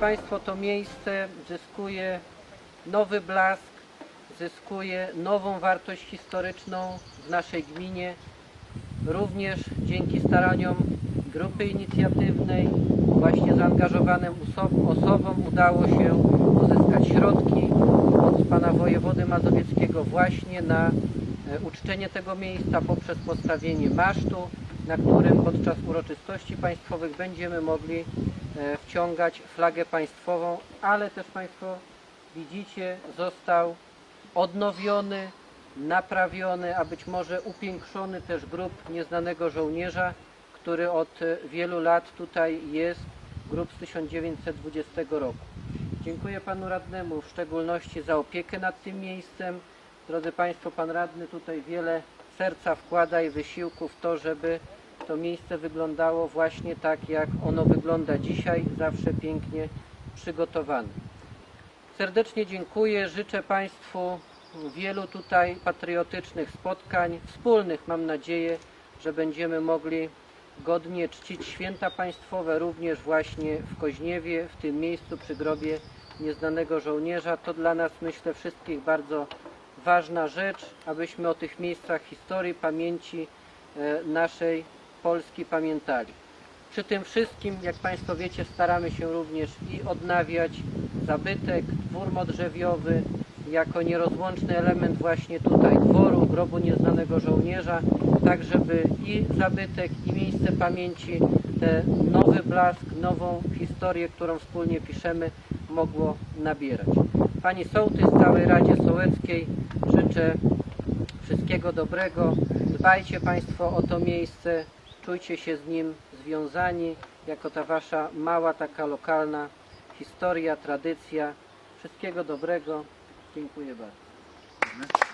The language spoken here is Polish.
Państwo, to miejsce zyskuje nowy blask, zyskuje nową wartość historyczną w naszej gminie. Również dzięki staraniom grupy inicjatywnej, właśnie zaangażowanym oso- osobom udało się uzyskać środki od pana wojewody mazowieckiego właśnie na e, uczczenie tego miejsca poprzez postawienie masztu, na którym podczas uroczystości państwowych będziemy mogli wciągać flagę państwową, ale też Państwo widzicie, został odnowiony, naprawiony, a być może upiększony też grób nieznanego żołnierza, który od e, wielu lat tutaj jest, grób z 1920 roku. Dziękuję Panu Radnemu w szczególności za opiekę nad tym miejscem. Drodzy Państwo, Pan Radny tutaj wiele serca wkłada i wysiłku w to, żeby to miejsce wyglądało właśnie tak, jak ono wygląda dzisiaj, zawsze pięknie przygotowane. Serdecznie dziękuję. Życzę Państwu wielu tutaj patriotycznych spotkań, wspólnych mam nadzieję, że będziemy mogli godnie czcić święta państwowe również właśnie w Koźniewie, w tym miejscu przy grobie nieznanego żołnierza. To dla nas, myślę, wszystkich bardzo ważna rzecz, abyśmy o tych miejscach historii, pamięci e, naszej Polski pamiętali. Przy tym wszystkim, jak Państwo wiecie, staramy się również i odnawiać zabytek, dwór modrzewiowy, jako nierozłączny element właśnie tutaj dworu, grobu nieznanego żołnierza, tak żeby i zabytek, i miejsce pamięci, ten nowy blask, nową historię, którą wspólnie piszemy, mogło nabierać. Pani Sołtys, całej Radzie Sołeckiej życzę wszystkiego dobrego. Dbajcie Państwo o to miejsce, czujcie się z nim związani, jako ta Wasza mała, taka lokalna historia, tradycja. Wszystkiego dobrego. Dziękuję bardzo.